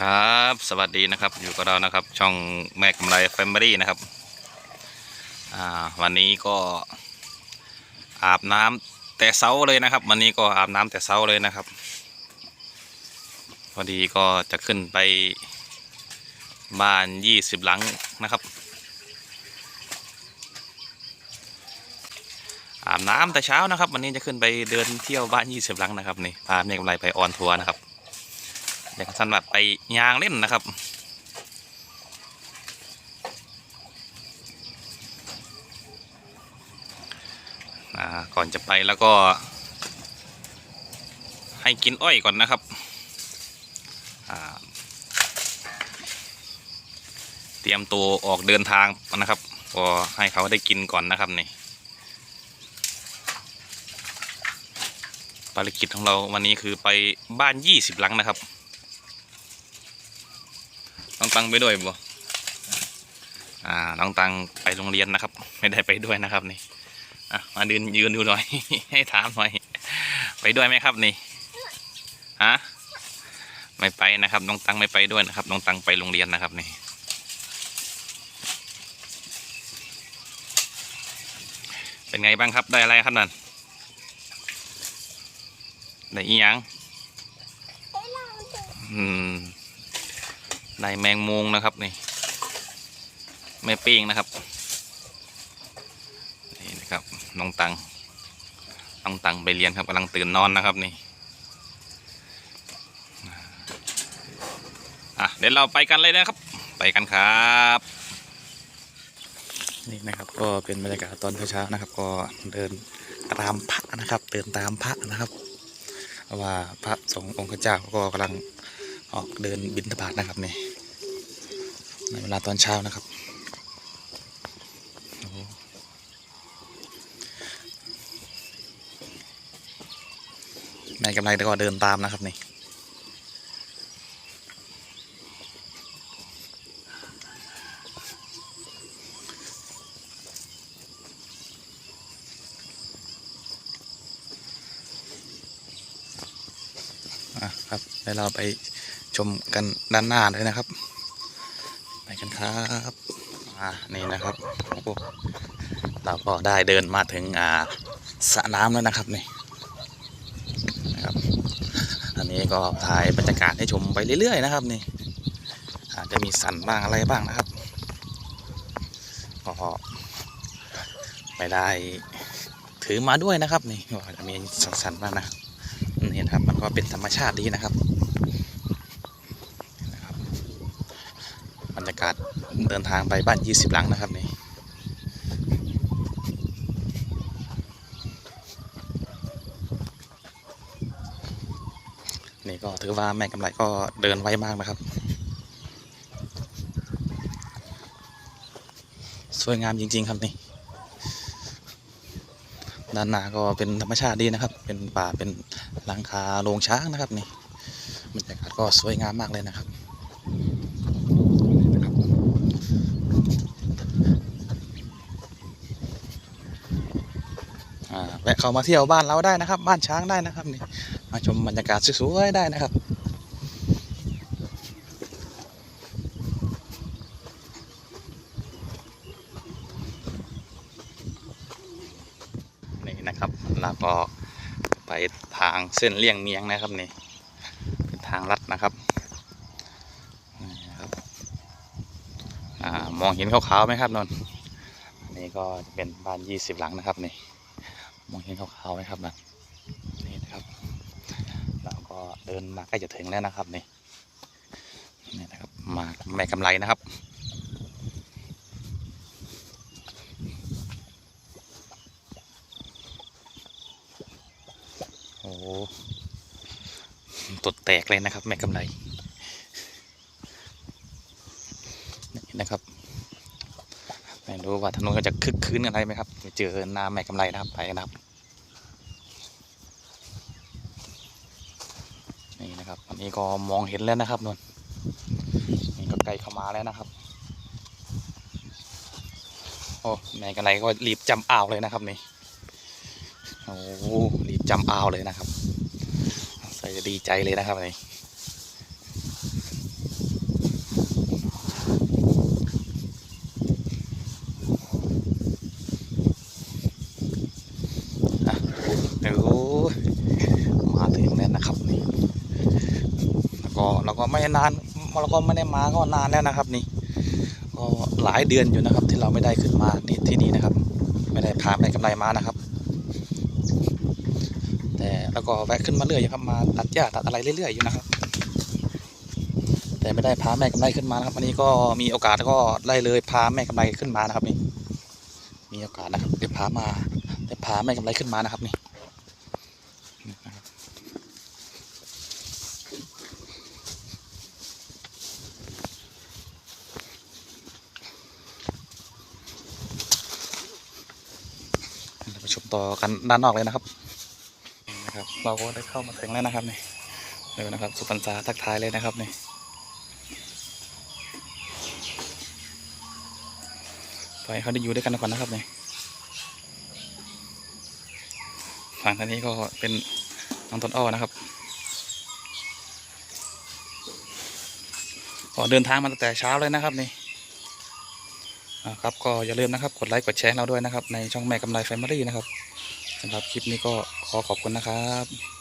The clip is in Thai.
ครับ สวัสดีนะครับอยู่กับเรานะครับ ช่องแม่กำไรแฟมิลี่นะครับวันนี้ก็อาบน้ำแต่เช้าเลยนะครับ วันนี้ก็อาบน้ำแต่เช้าเลยนะครับ พอดีก็จะขึ้นไปบ้านยี่สิบหลังนะครับอาบน้ำแต่เช้านะครับ วันนี้จะขึ้นไปเดินเที่ยวบ้านยี่สิบหลังนะครับนี่พาแม่กำไรไปออนทัวร์นะครับ อยากสันแบบไปยางเล่นนะครับก่อนจะไปแล้วก็ ให้กินอ้อยก่อนนะครับเตรียมตัวออกเดินทางนะครับ ก็ให้เขาได้กินก่อนนะครับนี่ภารกิจของเราวันนี้คือไปบ้านยี่สิบหลังนะครับ น้องตังไปด้วยบ่อ่า น้องตังไปโรงเรียนนะครับ ไม่ได้ไปด้วยนะครับนี่อะมายืนยืนดูหน่อย ให้ถามหน่อย ไปด้วยไหมครับนี่ฮะไม่ไปนะครับน้องตังไม่ไปด้วยนะครับน้องตังไปโรงเรียนนะครับนี่เป็นไงบ้างครับได้อะไรครับนั่นได้อีหยังอืม ได้แมงมุงนะครับนี่แม่ปิ้งนะครับนี่นะครับน้องตังน้องตังไปเรียนครับกำลังตื่นนอนนะครับนี่อะเดี๋ยวเราไปกันเลยนะครับ ไปกันครับนี่นะครับก็เป็นบรรยากาศตอนเช้าๆนะครับ ก็เดินตามพระนะครับเดินตามพระนะครับว่าพระสงฆ์องค์เจ้าก็กำลังออกเดินบิณฑบาตนะครับนี่ ในเวลาตอนเช้านะครับ แม่กำไรก็เดินตามนะครับนี่อะครับเดี๋ยวเราไปชมกันด้านหน้าเลยนะครับ กันครับอ่านี่นะครับโอ้โหเราก็ได้เดินมาถึงอ่าสระน้ำแล้วนะครับนี่นะครับ อันนี้ก็ถ่ายบรรยากาศให้ชมไปเรื่อย ๆ นะครับนี่อาจจะมีสั่นบ้างอะไรบ้างนะครับก็ไม่ได้ถือมาด้วยนะครับนี่ก็จะมีสั่นๆบ้างนะนี่นะครับมันก็เป็นธรรมชาติดีนะครับ รรยากาศเดินทางไปบ้าน 20 หลังนะครับนี่นี่ก็ถือว่าแม่กำไรก็เดินไวมากนะครับ สวยงามจริง ๆ ครับนี่ด้านหน้าก็เป็นธรรมชาติดีนะครับ เป็นป่าเป็นหลังคาโรงช้างนะครับนี่บรรยากาศก็สวยงามมากเลยนะครับ แวะเข้ามาเที่ยวบ้านเราได้นะครับ บ้านช้างได้นะครับนี่มาชมบรรยากาศสวยๆได้นะครับนี่นะครับเราก็ไปทางเส้นเลี่ยงเมียงนะครับนี่เป็นทางลัดนะครับมองเห็นขาวๆไหมครับนนนี่ก็จะเป็นบ้านยี่สิบหลังนะครับนี่ มองเห็นขาวๆไหมครับนะนี่นะครับ เราก็เดินมาใกล้จะถึงแล้วนะครับนี่นี่นะครับมาแม่กำไรนะครับโอ้ตดแตกเลยนะครับแม่กำไรนี่นะครับ ไม่รู้ว่าถนนก็จะคึกคืนอะไรไหมครับเจอหน้าแม่กำไรนะครับไปนะครับนี่นะครับอันนี้ก็มองเห็นแล้วนะครับนนนี่ก็ใกล้เข้ามาแล้วนะครับโอ้แม่กำไรก็รีบจำอ่าวเลยนะครับนี่โอ้รีบจำอ่าวเลยนะครับใส่ดีใจเลยนะครับนี่ ก็เราก็ ไม่นานเราก็ไม่ได้มาก็นานแล้วนะครับนี่ก็หลายเดือนอยู่นะครับ ที่เราไม่ได้ขึ้นมานี่ที่นี่นะครับ ไม่ได้พาแม่กำไรมานะครับ แต่แล้วก็แวะขึ้นมาเรื่อยครับมาตัดหญ้าตัดอะไรเรื่อยๆอยู่นะครับ แต่ไม่ได้พาแม่กำไรขึ้นมานะครับวันนี้ก็มีโอกาสก็ได้เลยพาแม่กำไรขึ้นมานะครับนี่มีโอกาสนะครับเดี๋ยวพามาเดี๋ยวพาแม่กำไรขึ้นมานะครับนี่นะครับเรา ไปชมต่อกันด้านนอกเลยนะครับนะครับ เราก็ได้เข้ามาถึงแล้วนะครับนี่เดี๋ยวนะครับ สุพรรณษาทักทายเลยนะครับนี่ปล่อยเขาได้อยู่ด้วยกันก่อนนะครับนี่ฝั่งทางนี้ก็เป็นน้องต้นอ้อนะครับก็เดินทางมาตั้งแต่เช้าเลยนะครับนี่ ครับก็อย่าลืมนะครับกดไลค์กดแชร์ให้เราด้วยนะครับในช่องแม่กำไรแฟมิลี่นะครับสำหรับคลิปนี้ก็ขอขอบคุณนะครับ